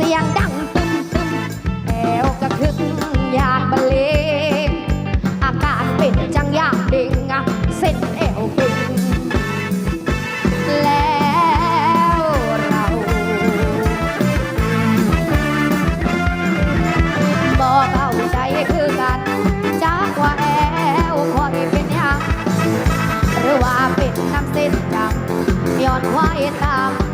เสียงดังตึมตึมแอวกระคึกอยากบรรงอากาศป็นจังอยากด้งเส้นแอวเก่งแล้วเราบ่เข้าใจคือกันจากว่าแอวคอยเป็นยังหรือว่าเป็นน้ำเส้นจังย้อนควายตาม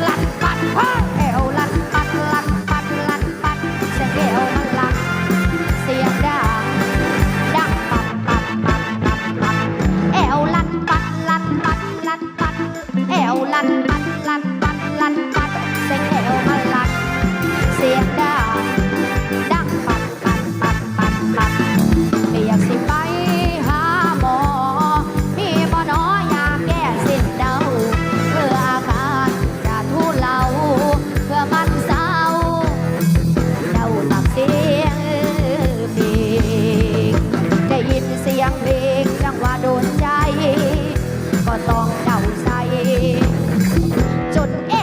เอวลันปัดลันปัดลันปัดเสียงเอวมันลันเสียงดังดังปัดปัดปัดปัดปัดเอวลันปัดลันปัดลันปัดเอวลันปัดลันปัดลันปัด องเก่าใสจนเอ